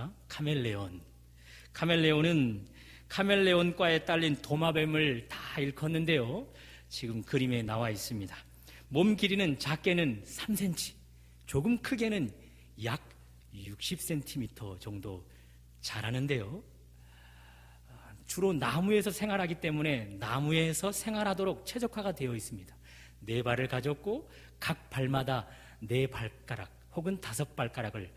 아십니까? 카멜레온. 카멜레온은 카멜레온과에 딸린 도마뱀을 다 일컫는데요. 지금 그림에 나와 있습니다. 몸 길이는 작게는 3cm, 조금 크게는 약 60cm 정도 자라는데요. 주로 나무에서 생활하기 때문에 나무에서 생활하도록 최적화가 되어 있습니다. 네 발을 가졌고 각 발마다 네 발가락 혹은 다섯 발가락을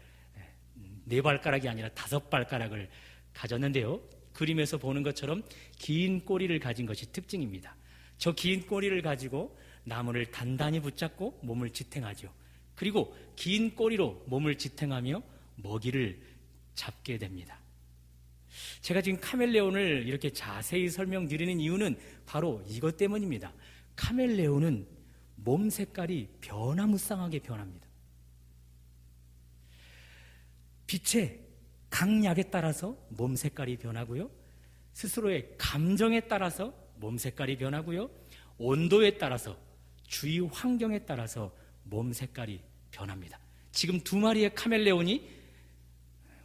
네 발가락이 아니라 다섯 발가락을 가졌는데요. 그림에서 보는 것처럼 긴 꼬리를 가진 것이 특징입니다. 저 긴 꼬리를 가지고 나무를 단단히 붙잡고 몸을 지탱하죠. 그리고 긴 꼬리로 몸을 지탱하며 먹이를 잡게 됩니다. 제가 지금 카멜레온을 이렇게 자세히 설명드리는 이유는 바로 이것 때문입니다. 카멜레온은 몸 색깔이 변화무쌍하게 변합니다. 빛의 강약에 따라서 몸 색깔이 변하고요. 스스로의 감정에 따라서 몸 색깔이 변하고요. 온도에 따라서 주위 환경에 따라서 몸 색깔이 변합니다. 지금 두 마리의 카멜레온이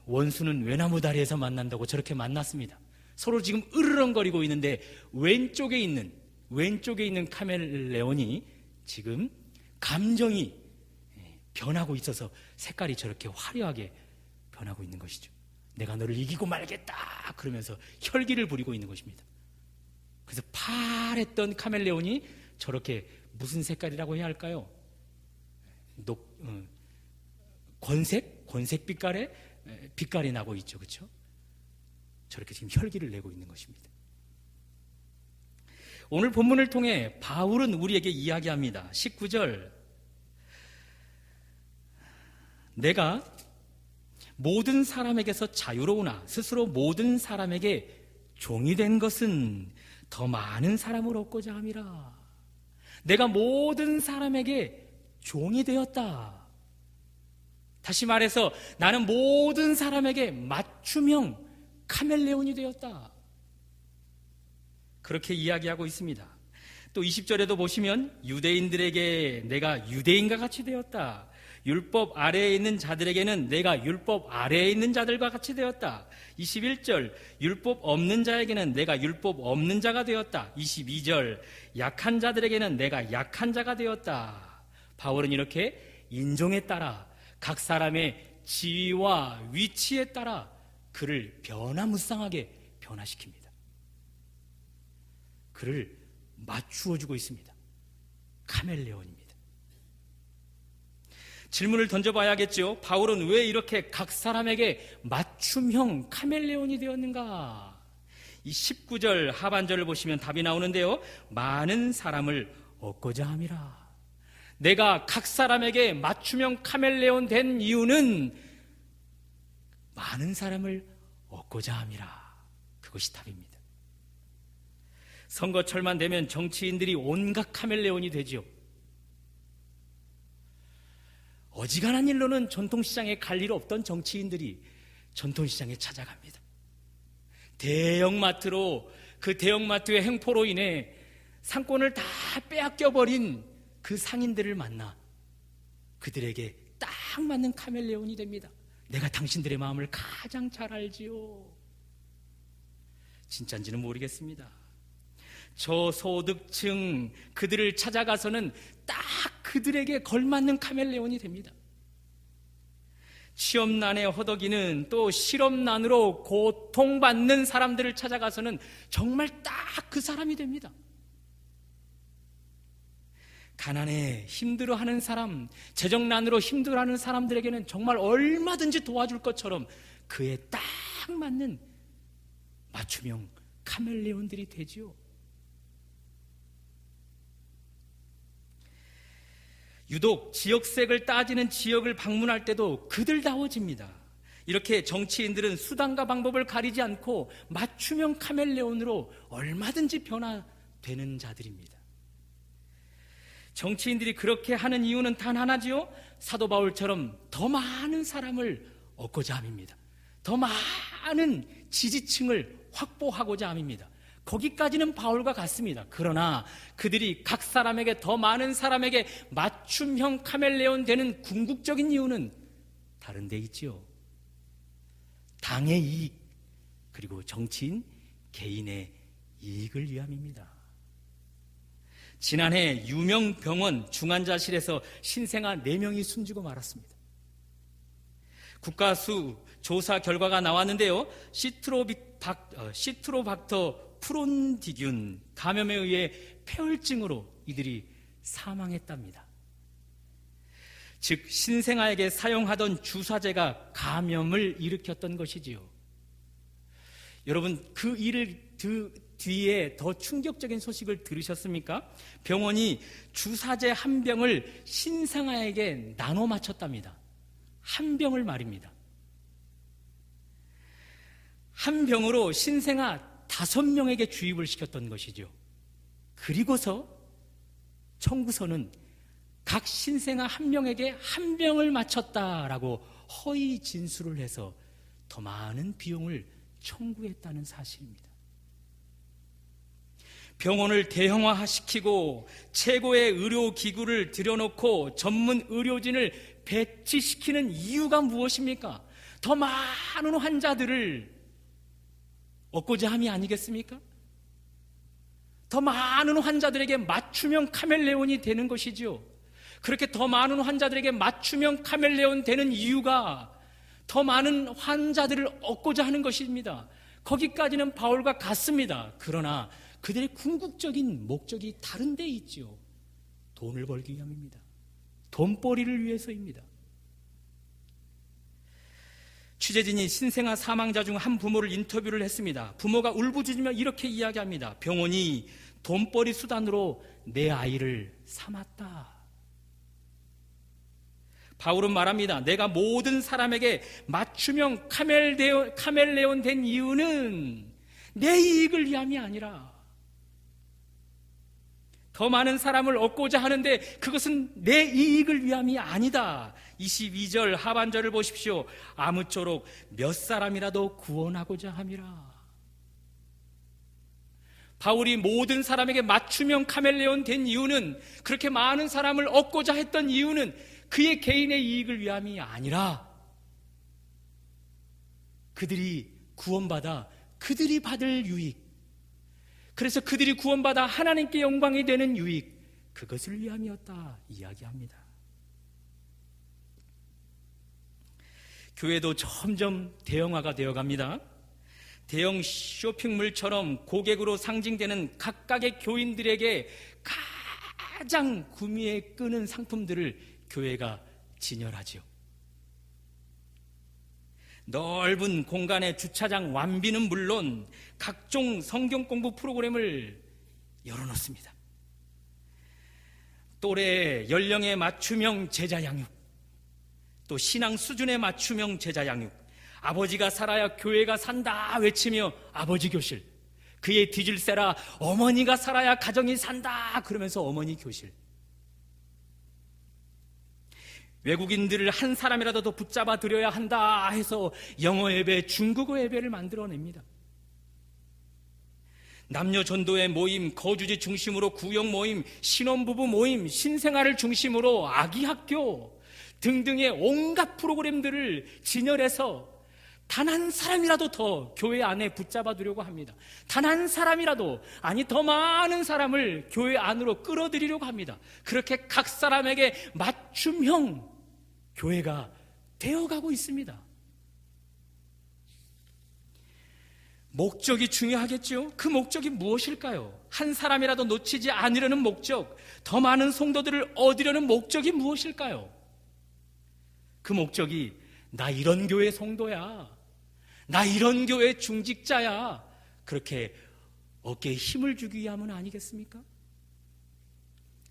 원수는 외나무 다리에서 만난다고 저렇게 만났습니다. 서로 지금 으르렁거리고 있는데 왼쪽에 있는 왼쪽에 있는 카멜레온이 지금 감정이 변하고 있어서 색깔이 저렇게 화려하게 변하고 있는 것이죠. 내가 너를 이기고 말겠다 그러면서 혈기를 부리고 있는 것입니다. 그래서 파랬던 카멜레온이 저렇게 무슨 색깔이라고 해야 할까요? 녹, 어, 권색? 권색 빛깔의 빛깔이 나고 있죠. 그렇죠? 저렇게 지금 혈기를 내고 있는 것입니다. 오늘 본문을 통해 바울은 우리에게 이야기합니다. 19절. 내가 모든 사람에게서 자유로우나 스스로 모든 사람에게 종이 된 것은 더 많은 사람을 얻고자 함이라. 내가 모든 사람에게 종이 되었다. 다시 말해서 나는 모든 사람에게 맞춤형 카멜레온이 되었다. 그렇게 이야기하고 있습니다. 또 20절에도 보시면 유대인들에게 내가 유대인과 같이 되었다. 율법 아래에 있는 자들에게는 내가 율법 아래에 있는 자들과 같이 되었다. 21절 율법 없는 자에게는 내가 율법 없는 자가 되었다. 22절 약한 자들에게는 내가 약한 자가 되었다. 바울은 이렇게 인종에 따라 각 사람의 지위와 위치에 따라 그를 변화무쌍하게 변화시킵니다. 그를 맞추어 주고 있습니다. 카멜레온입니다. 질문을 던져봐야겠죠. 바울은 왜 이렇게 각 사람에게 맞춤형 카멜레온이 되었는가? 이 19절 하반절을 보시면 답이 나오는데요. 많은 사람을 얻고자 함이라. 내가 각 사람에게 맞춤형 카멜레온 된 이유는 많은 사람을 얻고자 함이라. 그것이 답입니다. 선거철만 되면 정치인들이 온갖 카멜레온이 되지요. 어지간한 일로는 전통시장에 갈 일 없던 정치인들이 전통시장에 찾아갑니다. 대형마트로 그 대형마트의 행포로 인해 상권을 다 빼앗겨버린 그 상인들을 만나 그들에게 딱 맞는 카멜레온이 됩니다. 내가 당신들의 마음을 가장 잘 알지요. 진짠지는 모르겠습니다. 저소득층 그들을 찾아가서는 딱 그들에게 걸맞는 카멜레온이 됩니다. 취업난에 허덕이는 또 실업난으로 고통받는 사람들을 찾아가서는 정말 딱 그 사람이 됩니다. 가난에 힘들어하는 사람, 재정난으로 힘들어하는 사람들에게는 정말 얼마든지 도와줄 것처럼 그에 딱 맞는 맞춤형 카멜레온들이 되지요. 유독 지역색을 따지는 지역을 방문할 때도 그들다워집니다. 이렇게 정치인들은 수단과 방법을 가리지 않고 맞춤형 카멜레온으로 얼마든지 변화되는 자들입니다. 정치인들이 그렇게 하는 이유는 단 하나지요. 사도 바울처럼 더 많은 사람을 얻고자 함입니다. 더 많은 지지층을 확보하고자 함입니다. 거기까지는 바울과 같습니다. 그러나 그들이 각 사람에게 더 많은 사람에게 맞춤형 카멜레온 되는 궁극적인 이유는 다른 데 있지요. 당의 이익, 그리고 정치인 개인의 이익을 위함입니다. 지난해 유명 병원 중환자실에서 신생아 4명이 숨지고 말았습니다. 국가수 조사 결과가 나왔는데요. 시트로빅, 어, 시트로박터 프론디균 감염에 의해 폐혈증으로 이들이 사망했답니다. 즉 신생아에게 사용하던 주사제가 감염을 일으켰던 것이지요. 여러분 그 일을 그 뒤에 더 충격적인 소식을 들으셨습니까? 병원이 주사제 한 병을 신생아에게 나눠 맞췄답니다. 한 병을 말입니다. 한 병으로 신생아 다섯 명에게 주입을 시켰던 것이죠. 그리고서 청구서는 각 신생아 한 명에게 한 병을 맞췄다라고 허위 진술을 해서 더 많은 비용을 청구했다는 사실입니다. 병원을 대형화시키고 최고의 의료기구를 들여놓고 전문 의료진을 배치시키는 이유가 무엇입니까? 더 많은 환자들을 얻고자 함이 아니겠습니까? 더 많은 환자들에게 맞춤형 카멜레온이 되는 것이지요. 그렇게 더 많은 환자들에게 맞춤형 카멜레온 되는 이유가 더 많은 환자들을 얻고자 하는 것입니다. 거기까지는 바울과 같습니다. 그러나 그들의 궁극적인 목적이 다른 데 있지요. 돈을 벌기 위함입니다. 돈벌이를 위해서입니다. 취재진이 신생아 사망자 중 한 부모를 인터뷰를 했습니다. 부모가 울부짖으며 이렇게 이야기합니다. 병원이 돈벌이 수단으로 내 아이를 삼았다. 바울은 말합니다. 내가 모든 사람에게 맞춤형 카멜레온, 된 이유는 내 이익을 위함이 아니라 더 많은 사람을 얻고자 하는데 그것은 내 이익을 위함이 아니다. 22절 하반절을 보십시오. 아무쪼록 몇 사람이라도 구원하고자 함이라. 바울이 모든 사람에게 맞춤형 카멜레온 된 이유는 그렇게 많은 사람을 얻고자 했던 이유는 그의 개인의 이익을 위함이 아니라 그들이 구원받아 그들이 받을 유익, 그래서 그들이 구원받아 하나님께 영광이 되는 유익, 그것을 위함이었다 이야기합니다. 교회도 점점 대형화가 되어 갑니다. 대형 쇼핑몰처럼 고객으로 상징되는 각각의 교인들에게 가장 구미에 끄는 상품들을 교회가 진열하지요. 넓은 공간의 주차장 완비는 물론 각종 성경 공부 프로그램을 열어놓습니다. 또래 연령에 맞춤형 제자 양육, 또 신앙 수준에 맞춤형 제자 양육, 아버지가 살아야 교회가 산다 외치며 아버지 교실, 그의 뒤질세라 어머니가 살아야 가정이 산다 그러면서 어머니 교실, 외국인들을 한 사람이라도 더 붙잡아 드려야 한다 해서 영어 예배, 중국어 예배를 만들어냅니다. 남녀 전도의 모임, 거주지 중심으로 구역 모임, 신혼부부 모임, 신생아를 중심으로 아기 학교 등등의 온갖 프로그램들을 진열해서 단 한 사람이라도 더 교회 안에 붙잡아 두려고 합니다. 단 한 사람이라도, 아니 더 많은 사람을 교회 안으로 끌어들이려고 합니다. 그렇게 각 사람에게 맞춤형 교회가 되어가고 있습니다. 목적이 중요하겠죠? 그 목적이 무엇일까요? 한 사람이라도 놓치지 않으려는 목적, 더 많은 성도들을 얻으려는 목적이 무엇일까요? 그 목적이 나 이런 교회 성도야. 나 이런 교회 중직자야. 그렇게 어깨에 힘을 주기 위함은 아니겠습니까?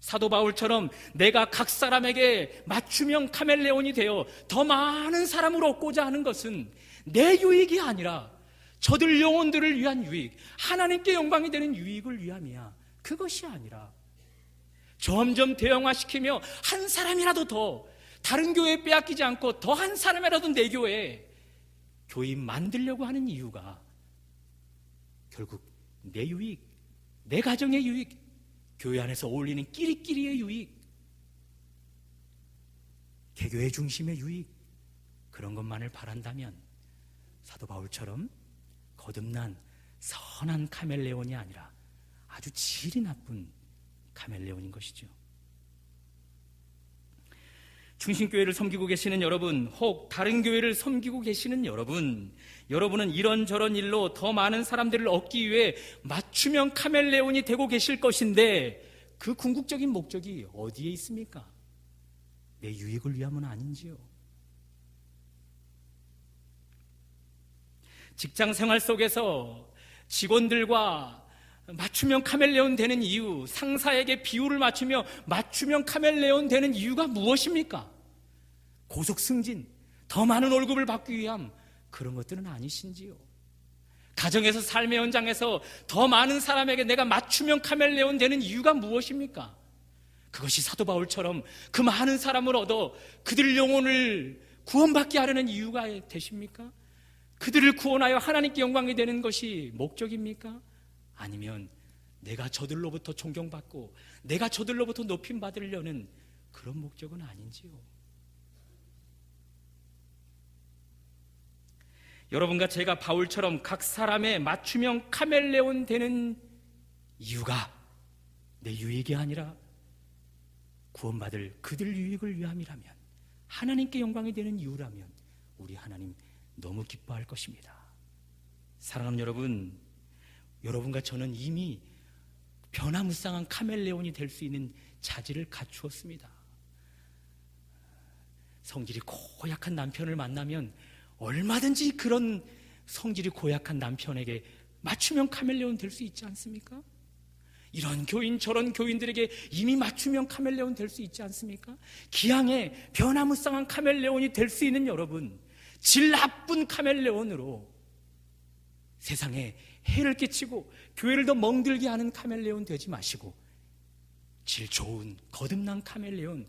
사도 바울처럼 내가 각 사람에게 맞춤형 카멜레온이 되어 더 많은 사람을 얻고자 하는 것은 내 유익이 아니라 저들 영혼들을 위한 유익, 하나님께 영광이 되는 유익을 위함이야. 그것이 아니라 점점 대형화시키며 한 사람이라도 더 다른 교회에 빼앗기지 않고 더 한 사람이라도 내 교회에 교인 만들려고 하는 이유가 결국 내 유익, 내 가정의 유익, 교회 안에서 어울리는 끼리끼리의 유익, 개교의 중심의 유익, 그런 것만을 바란다면 사도 바울처럼 거듭난 선한 카멜레온이 아니라 아주 질이 나쁜 카멜레온인 것이죠. 중심교회를 섬기고 계시는 여러분, 혹 다른 교회를 섬기고 계시는 여러분, 여러분은 이런저런 일로 더 많은 사람들을 얻기 위해 맞춤형 카멜레온이 되고 계실 것인데 그 궁극적인 목적이 어디에 있습니까? 내 유익을 위함은 아닌지요. 직장 생활 속에서 직원들과 맞춤형 카멜레온 되는 이유, 상사에게 비율을 맞추며 맞춤형 카멜레온 되는 이유가 무엇입니까? 고속 승진, 더 많은 월급을 받기 위함, 그런 것들은 아니신지요. 가정에서 삶의 현장에서 더 많은 사람에게 내가 맞춤형 카멜레온 되는 이유가 무엇입니까? 그것이 사도 바울처럼 그 많은 사람을 얻어 그들 영혼을 구원받게 하려는 이유가 되십니까? 그들을 구원하여 하나님께 영광이 되는 것이 목적입니까? 아니면 내가 저들로부터 존경받고 내가 저들로부터 높임 받으려는 그런 목적은 아닌지요. 여러분과 제가 바울처럼 각 사람의 맞춤형 카멜레온 되는 이유가 내 유익이 아니라 구원받을 그들 유익을 위함이라면 하나님께 영광이 되는 이유라면 우리 하나님 너무 기뻐할 것입니다. 사랑하는 여러분, 여러분과 저는 이미 변화무쌍한 카멜레온이 될 수 있는 자질을 갖추었습니다. 성질이 고약한 남편을 만나면 얼마든지 그런 성질이 고약한 남편에게 맞춤형 카멜레온 될 수 있지 않습니까? 이런 교인 저런 교인들에게 이미 맞춤형 카멜레온 될 수 있지 않습니까? 기왕에 변화무쌍한 카멜레온이 될 수 있는 여러분 질 나쁜 카멜레온으로 세상에 해를 끼치고 교회를 더 멍들게 하는 카멜레온 되지 마시고 질 좋은 거듭난 카멜레온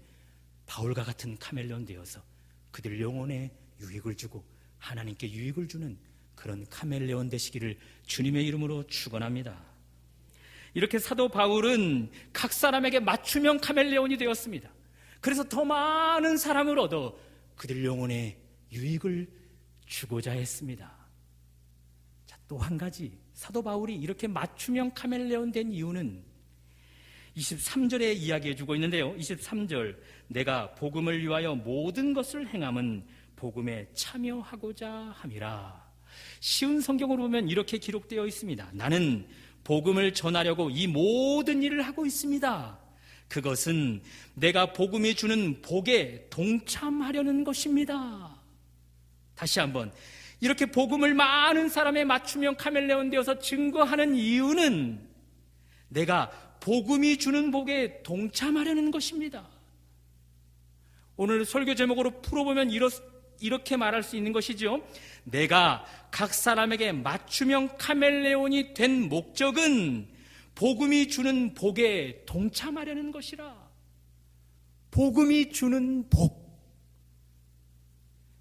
바울과 같은 카멜레온 되어서 그들 영혼에 유익을 주고 하나님께 유익을 주는 그런 카멜레온 되시기를 주님의 이름으로 축원합니다. 이렇게 사도 바울은 각 사람에게 맞춤형 카멜레온이 되었습니다. 그래서 더 많은 사람을 얻어 그들 영혼에 유익을 주고자 했습니다. 자, 또한 가지 사도 바울이 이렇게 맞춤형 카멜레온 된 이유는 23절에 이야기해 주고 있는데요. 23절 내가 복음을 위하여 모든 것을 행함은 복음에 참여하고자 함이라. 쉬운 성경으로 보면 이렇게 기록되어 있습니다. 나는 복음을 전하려고 이 모든 일을 하고 있습니다. 그것은 내가 복음이 주는 복에 동참하려는 것입니다. 다시 한번 이렇게 복음을 많은 사람의 맞춤형 카멜레온 되어서 증거하는 이유는 내가 복음이 주는 복에 동참하려는 것입니다. 오늘 설교 제목으로 풀어보면 이렇게 말할 수 있는 것이죠. 내가 각 사람에게 맞춤형 카멜레온이 된 목적은 복음이 주는 복에 동참하려는 것이라. 복음이 주는 복.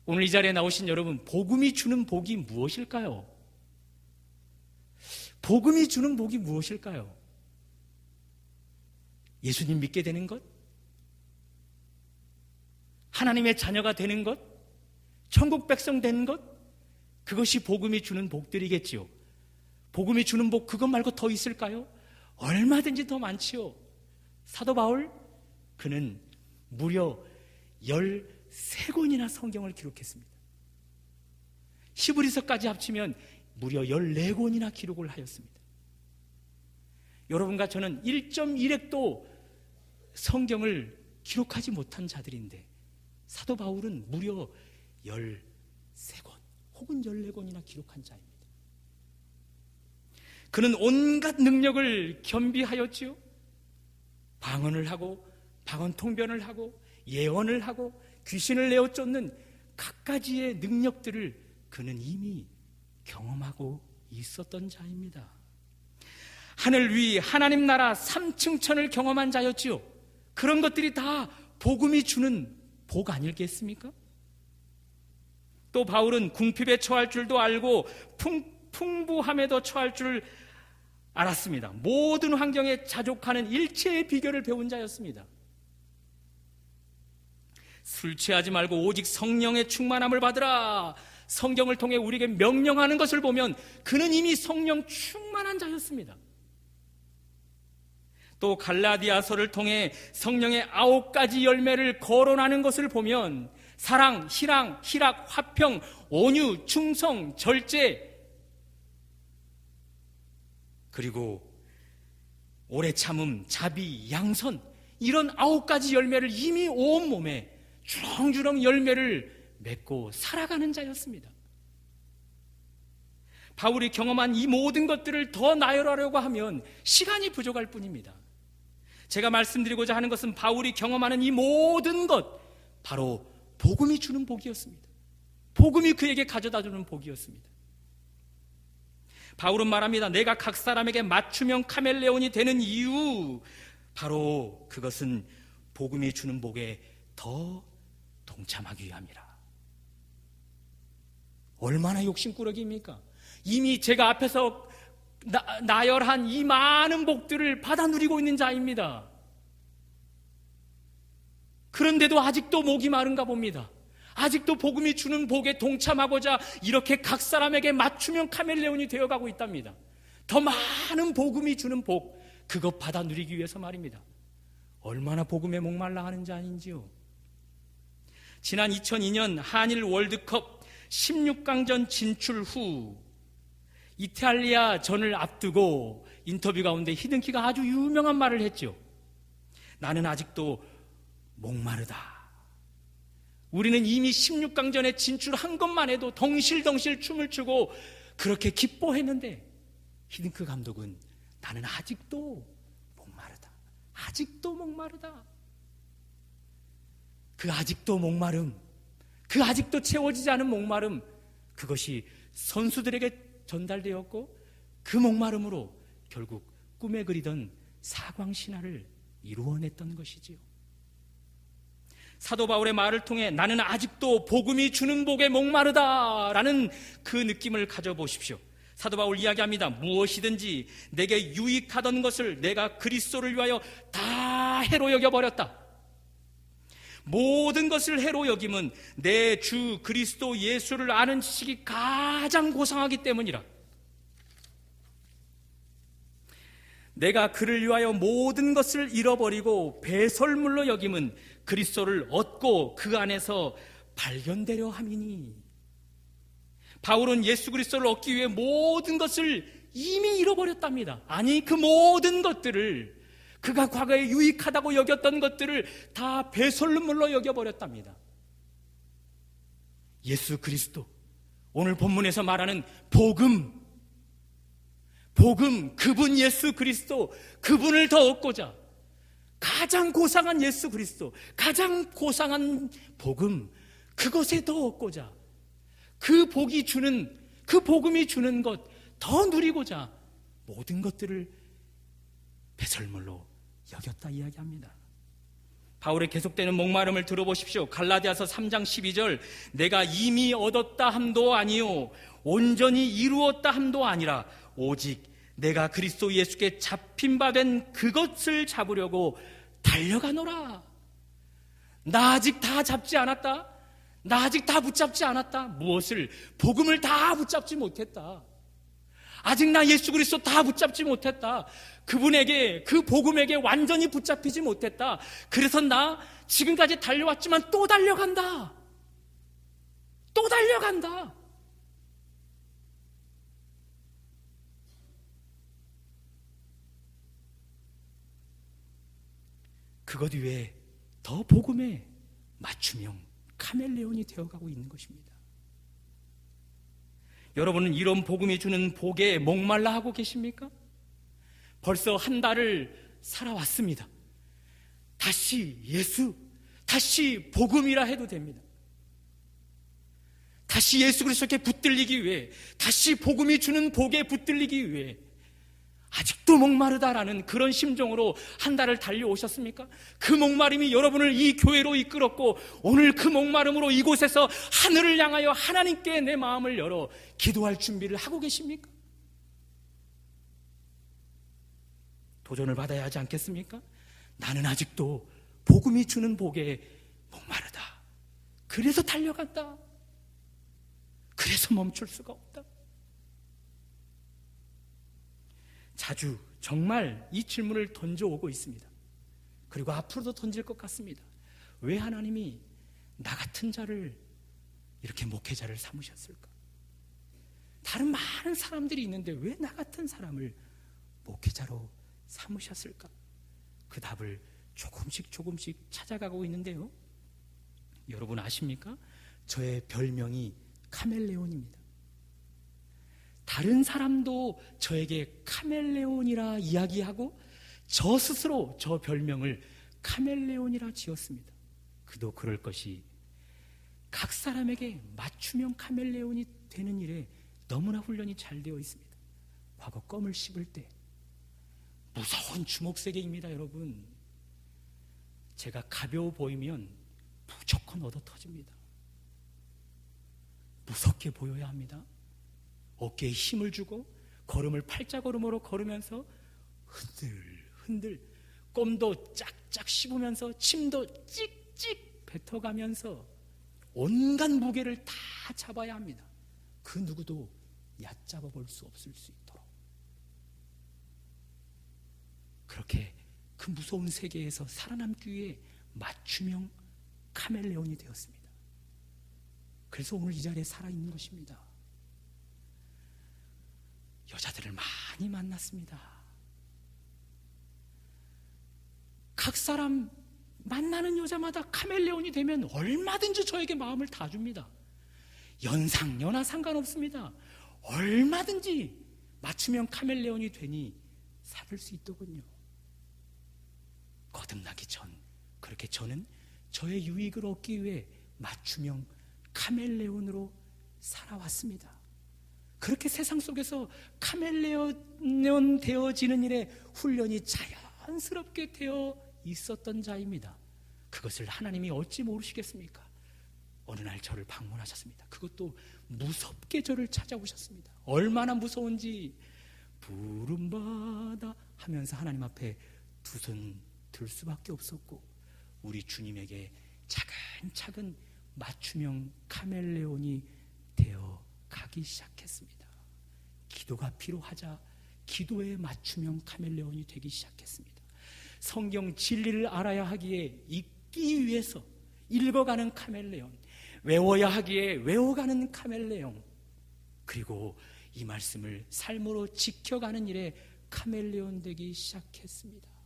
오늘 이 자리에 나오신 여러분, 복음이 주는 복이 무엇일까요? 복음이 주는 복이 무엇일까요? 예수님 믿게 되는 것? 하나님의 자녀가 되는 것? 천국 백성 되는 것? 그것이 복음이 주는 복들이겠지요. 복음이 주는 복 그것 말고 더 있을까요? 얼마든지 더 많지요. 사도 바울 그는 무려 열 세 권이나 성경을 기록했습니다. 히브리서까지 합치면 무려 14권이나 기록을 하였습니다. 여러분과 저는 1.1핵도 성경을 기록하지 못한 자들인데 사도 바울은 무려 13권 혹은 14권이나 기록한 자입니다. 그는 온갖 능력을 겸비하였지요. 방언을 하고 방언 통변을 하고 예언을 하고 귀신을 내어 쫓는 갖가지의 능력들을 그는 이미 경험하고 있었던 자입니다. 하늘 위 하나님 나라 3층천을 경험한 자였지요. 그런 것들이 다 복음이 주는 복 아닐겠습니까? 또 바울은 궁핍에 처할 줄도 알고 풍, 풍부함에도 처할 줄 알았습니다. 모든 환경에 자족하는 일체의 비결을 배운 자였습니다. 술 취하지 말고 오직 성령의 충만함을 받으라. 성경을 통해 우리에게 명령하는 것을 보면 그는 이미 성령 충만한 자였습니다. 또 갈라디아서를 통해 성령의 아홉 가지 열매를 거론하는 것을 보면 사랑, 희랑, 희락, 화평, 온유, 충성, 절제 그리고 오래 참음, 자비, 양선 이런 아홉 가지 열매를 이미 온 몸에 주렁주렁 열매를 맺고 살아가는 자였습니다. 바울이 경험한 이 모든 것들을 더 나열하려고 하면 시간이 부족할 뿐입니다. 제가 말씀드리고자 하는 것은 바울이 경험하는 이 모든 것, 바로 복음이 주는 복이었습니다. 복음이 그에게 가져다 주는 복이었습니다. 바울은 말합니다. 내가 각 사람에게 맞춤형 카멜레온이 되는 이유, 바로 그것은 복음이 주는 복에 더 동참하기 위함이라. 얼마나 욕심꾸러기입니까? 이미 제가 앞에서 나, 나열한 이 많은 복들을 받아 누리고 있는 자입니다. 그런데도 아직도 목이 마른가 봅니다. 아직도 복음이 주는 복에 동참하고자 이렇게 각 사람에게 맞춤형 카멜레온이 되어가고 있답니다. 더 많은 복음이 주는 복, 그것 받아 누리기 위해서 말입니다. 얼마나 복음에 목말라 하는지 아닌지요. 지난 2002년 한일 월드컵 16강전 진출 후 이탈리아 전을 앞두고 인터뷰 가운데 히든키가 아주 유명한 말을 했죠. 나는 아직도 목마르다. 우리는 이미 16강전에 진출한 것만 해도 덩실덩실 춤을 추고 그렇게 기뻐했는데 히든크 감독은 나는 아직도 목마르다. 아직도 목마르다. 그 아직도 목마름, 그 아직도 채워지지 않은 목마름, 그것이 선수들에게 전달되었고 그 목마름으로 결국 꿈에 그리던 사광 신화를 이루어냈던 것이지요. 사도 바울의 말을 통해 나는 아직도 복음이 주는 복에 목마르다라는 그 느낌을 가져보십시오. 사도 바울 이야기합니다. 무엇이든지 내게 유익하던 것을 내가 그리스도를 위하여 다 해로 여겨 버렸다. 모든 것을 해로 여김은 내 주 그리스도 예수를 아는 지식이 가장 고상하기 때문이라. 내가 그를 위하여 모든 것을 잃어버리고 배설물로 여김은 그리스도를 얻고 그 안에서 발견되려 함이니. 바울은 예수 그리스도를 얻기 위해 모든 것을 이미 잃어버렸답니다. 아니, 그 모든 것들을 그가 과거에 유익하다고 여겼던 것들을 다 배설물로 여겨버렸답니다. 예수 그리스도. 오늘 본문에서 말하는 복음. 복음, 그분 예수 그리스도, 그분을 더 얻고자 가장 고상한 예수 그리스도, 가장 고상한 복음, 그것에 더 얻고자 그 복이 주는, 그 복음이 주는 것 더 누리고자 모든 것들을 배설물로 여겼다 이야기합니다. 바울의 계속되는 목마름을 들어보십시오. 갈라디아서 3장 12절 내가 이미 얻었다 함도 아니요 온전히 이루었다 함도 아니라 오직 내가 그리스도 예수께 잡힌 바 된 그것을 잡으려고 달려가노라. 나 아직 다 잡지 않았다. 나 아직 다 붙잡지 않았다. 무엇을 복음을 다 붙잡지 못했다. 아직 나 예수 그리스도 다 붙잡지 못했다. 그분에게 그 복음에게 완전히 붙잡히지 못했다. 그래서 나 지금까지 달려왔지만 또 달려간다. 또 달려간다. 그것 위에 더 복음에 맞춤형 카멜레온이 되어가고 있는 것입니다. 여러분은 이런 복음이 주는 복에 목말라 하고 계십니까? 벌써 한 달을 살아왔습니다. 다시 예수, 다시 복음이라 해도 됩니다. 다시 예수 그리스도께 붙들리기 위해, 다시 복음이 주는 복에 붙들리기 위해 아직도 목마르다라는 그런 심정으로 한 달을 달려오셨습니까? 그 목마름이 여러분을 이 교회로 이끌었고 오늘 그 목마름으로 이곳에서 하늘을 향하여 하나님께 내 마음을 열어 기도할 준비를 하고 계십니까? 도전을 받아야 하지 않겠습니까? 나는 아직도 복음이 주는 복에 목마르다. 그래서 달려간다. 그 그래서 멈출 수가 없다. 자주 정말 이 질문을 던져오고 있습니다. 그리고 앞으로도 던질 것 같습니다. 왜 하나님이 나 같은 자를 이렇게 목회자를 삼으셨을까? 다른 많은 사람들이 있는데 왜 나 같은 사람을 목회자로 삼으셨을까? 그 답을 조금씩 조금씩 찾아가고 있는데요. 여러분 아십니까? 저의 별명이 카멜레온입니다. 다른 사람도 저에게 카멜레온이라 이야기하고 저 스스로 저 별명을 카멜레온이라 지었습니다. 그도 그럴 것이 각 사람에게 맞춤형 카멜레온이 되는 일에 너무나 훈련이 잘 되어 있습니다. 과거 껌을 씹을 때 무서운 주먹세계입니다, 여러분. 제가 가벼워 보이면 무조건 얻어 터집니다. 무섭게 보여야 합니다. 어깨에 힘을 주고 걸음을 팔자 걸음으로 걸으면서 흔들 흔들 껌도 짝짝 씹으면서 침도 찍찍 뱉어가면서 온갖 무게를 다 잡아야 합니다. 그 누구도 얕잡아 볼 수 없을 수 있도록 그렇게 그 무서운 세계에서 살아남기 위해 맞춤형 카멜레온이 되었습니다. 그래서 오늘 이 자리에 살아있는 것입니다. 여자들을 많이 만났습니다. 각 사람 만나는 여자마다 카멜레온이 되면 얼마든지 저에게 마음을 다 줍니다. 연상, 연하 상관없습니다. 얼마든지 맞춤형 카멜레온이 되니 살을 수 있더군요. 거듭나기 전, 그렇게 저는 저의 유익을 얻기 위해 맞춤형 카멜레온으로 살아왔습니다. 그렇게 세상 속에서 카멜레온 되어지는 일에 훈련이 자연스럽게 되어 있었던 자입니다. 그것을 하나님이 어찌 모르시겠습니까? 어느 날 저를 방문하셨습니다. 그것도 무섭게 저를 찾아오셨습니다. 얼마나 무서운지 부름받아 하면서 하나님 앞에 두 손 들 수밖에 없었고 우리 주님에게 차근차근 맞춤형 카멜레온이 되어 가기 시작했습니다. 기도가 필요하자 기도에 맞춤형 카멜레온이 되기 시작했습니다. 성경 진리를 알아야 하기에 읽기 위해서 읽어가는 카멜레온, 외워야 하기에 외워가는 카멜레온, 그리고 이 말씀을 삶으로 지켜가는 일에 카멜레온 되기 시작했습니다.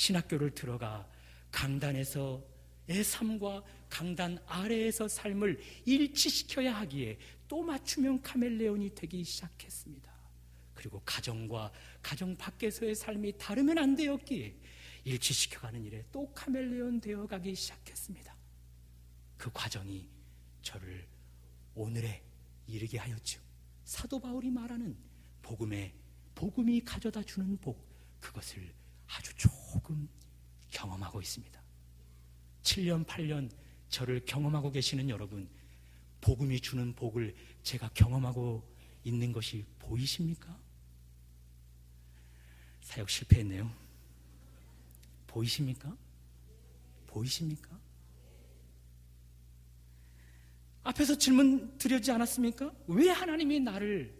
신학교를 들어가 강단에서 의 삶과 강단 아래에서 삶을 일치시켜야 하기에 또 맞춤형 카멜레온이 되기 시작했습니다. 그리고 가정과 가정 밖에서의 삶이 다르면 안 되었기에 일치시켜가는 일에 또 카멜레온 되어가기 시작했습니다. 그 과정이 저를 오늘에 이르게 하였죠. 사도 바울이 말하는 복음의 복음이 가져다 주는 복 그것을 아주 조금 경험하고 있습니다. 7년, 8년 저를 경험하고 계시는 여러분, 복음이 주는 복을 제가 경험하고 있는 것이 보이십니까? 사역 실패했네요. 보이십니까? 보이십니까? 앞에서 질문 드렸지 않았습니까? 왜 하나님이 나를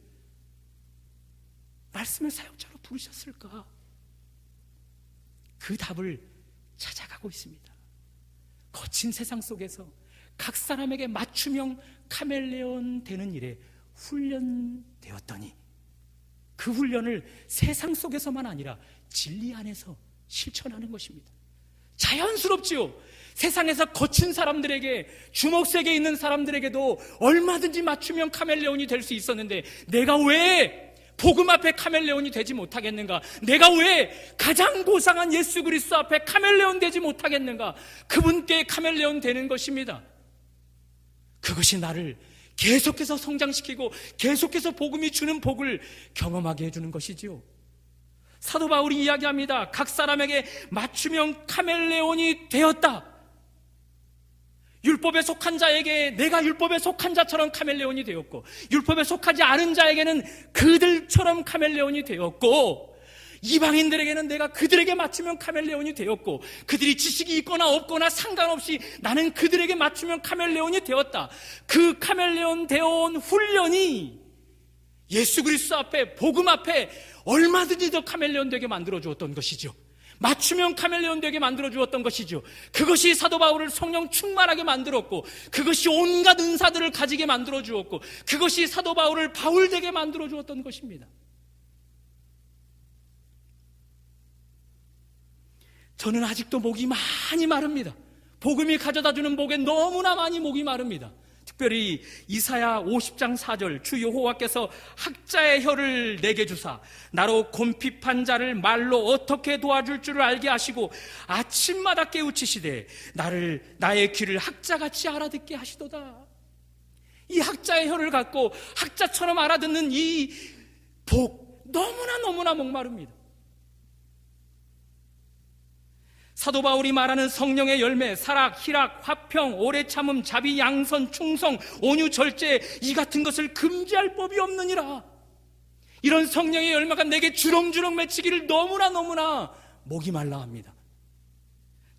말씀의 사역자로 부르셨을까? 그 답을 찾아가고 있습니다. 거친 세상 속에서 각 사람에게 맞춤형 카멜레온 되는 일에 훈련되었더니 그 훈련을 세상 속에서만 아니라 진리 안에서 실천하는 것입니다. 자연스럽지요. 세상에서 거친 사람들에게 주먹색에 있는 사람들에게도 얼마든지 맞춤형 카멜레온이 될 수 있었는데 내가 왜 복음 앞에 카멜레온이 되지 못하겠는가? 내가 왜 가장 고상한 예수 그리스도 앞에 카멜레온 되지 못하겠는가? 그분께 카멜레온 되는 것입니다. 그것이 나를 계속해서 성장시키고 계속해서 복음이 주는 복을 경험하게 해주는 것이지요. 사도 바울이 이야기합니다. 각 사람에게 맞춤형 카멜레온이 되었다. 율법에 속한 자에게 내가 율법에 속한 자처럼 카멜레온이 되었고 율법에 속하지 않은 자에게는 그들처럼 카멜레온이 되었고 이방인들에게는 내가 그들에게 맞추면 카멜레온이 되었고 그들이 지식이 있거나 없거나 상관없이 나는 그들에게 맞추면 카멜레온이 되었다. 그 카멜레온 되어온 훈련이 예수 그리스도 앞에 복음 앞에 얼마든지 더 카멜레온 되게 만들어 주었던 것이죠. 맞춤형 카멜레온 되게 만들어 주었던 것이죠. 그것이 사도 바울을 성령 충만하게 만들었고, 그것이 온갖 은사들을 가지게 만들어 주었고, 그것이 사도 바울을 바울 되게 만들어 주었던 것입니다. 저는 아직도 목이 많이 마릅니다. 복음이 가져다 주는 목에 너무나 많이 목이 마릅니다. 특별히 이사야 50장 4절 주 여호와께서 학자의 혀를 내게 주사 나로 곰핍한 자를 말로 어떻게 도와줄 줄을 알게 하시고 아침마다 깨우치시되 나를 나의 귀를 학자같이 알아듣게 하시도다. 이 학자의 혀를 갖고 학자처럼 알아듣는 이 복 너무나 너무나 목마릅니다. 사도 바울이 말하는 성령의 열매, 사락, 희락, 화평, 오래 참음, 자비, 양선, 충성, 온유, 절제, 이 같은 것을 금지할 법이 없느니라. 이런 성령의 열매가 내게 주렁주렁 맺히기를 너무나 너무나 목이 말라 합니다.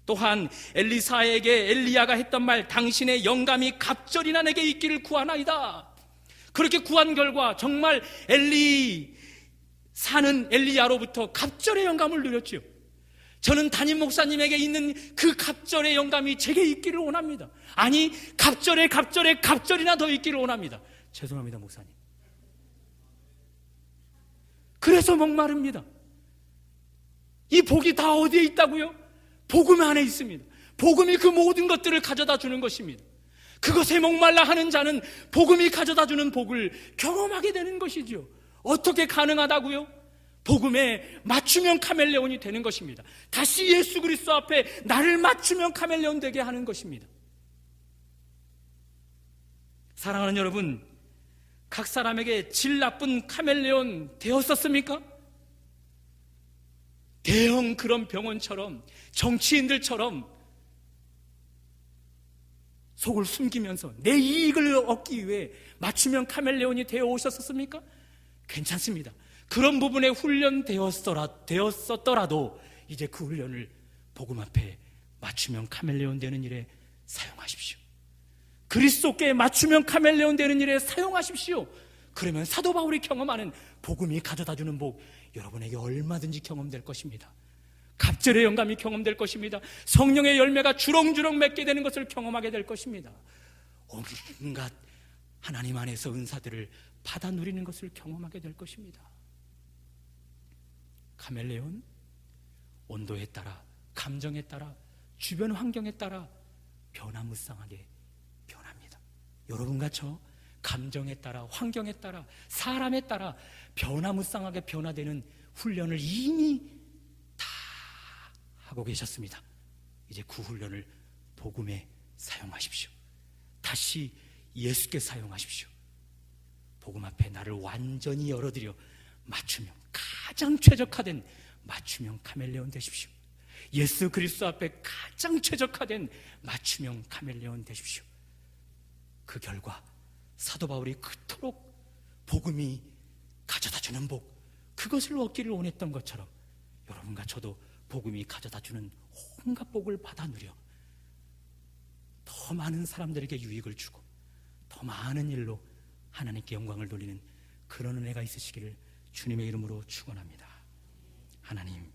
또한 엘리사에게 엘리야가 했던 말, 당신의 영감이 갑절이나 내게 있기를 구하나이다. 그렇게 구한 결과 정말 엘리 사는 엘리야로부터 갑절의 영감을 누렸지요. 저는 담임 목사님에게 있는 그 갑절의 영감이 제게 있기를 원합니다. 아니, 갑절에 갑절에 갑절이나 더 있기를 원합니다. 죄송합니다, 목사님. 그래서 목마릅니다. 이 복이 다 어디에 있다고요? 복음 안에 있습니다. 복음이 그 모든 것들을 가져다 주는 것입니다. 그것에 목말라 하는 자는 복음이 가져다 주는 복을 경험하게 되는 것이지요. 어떻게 가능하다고요? 복음에 맞추면 카멜레온이 되는 것입니다. 다시 예수 그리스도 앞에 나를 맞추면 카멜레온 되게 하는 것입니다. 사랑하는 여러분, 각 사람에게 질 나쁜 카멜레온 되었었습니까? 대형 그런 병원처럼 정치인들처럼 속을 숨기면서 내 이익을 얻기 위해 맞추면 카멜레온이 되어 오셨었습니까? 괜찮습니다. 그런 부분에 훈련되었었더라도 이제 그 훈련을 복음 앞에 맞추면 카멜레온 되는 일에 사용하십시오. 그리스도께 맞추면 카멜레온 되는 일에 사용하십시오. 그러면 사도 바울이 경험하는 복음이 가져다 주는 복 여러분에게 얼마든지 경험될 것입니다. 갑절의 영감이 경험될 것입니다. 성령의 열매가 주렁주렁 맺게 되는 것을 경험하게 될 것입니다. 온갖 하나님 안에서 은사들을 받아 누리는 것을 경험하게 될 것입니다. 카멜레온 온도에 따라 감정에 따라 주변 환경에 따라 변화무쌍하게 변합니다. 여러분과 저 감정에 따라 환경에 따라 사람에 따라 변화무쌍하게 변화되는 훈련을 이미 다 하고 계셨습니다. 이제 그 훈련을 복음에 사용하십시오. 다시 예수께 사용하십시오. 복음 앞에 나를 완전히 열어드려 맞추며 가장 최적화된 맞춤형 카멜레온 되십시오. 예수 그리스도 앞에 가장 최적화된 맞춤형 카멜레온 되십시오. 그 결과 사도 바울이 그토록 복음이 가져다 주는 복 그것을 얻기를 원했던 것처럼 여러분과 저도 복음이 가져다 주는 온갖 복을 받아 누려 더 많은 사람들에게 유익을 주고 더 많은 일로 하나님께 영광을 돌리는 그런 은혜가 있으시기를 주님의 이름으로 축원합니다. 하나님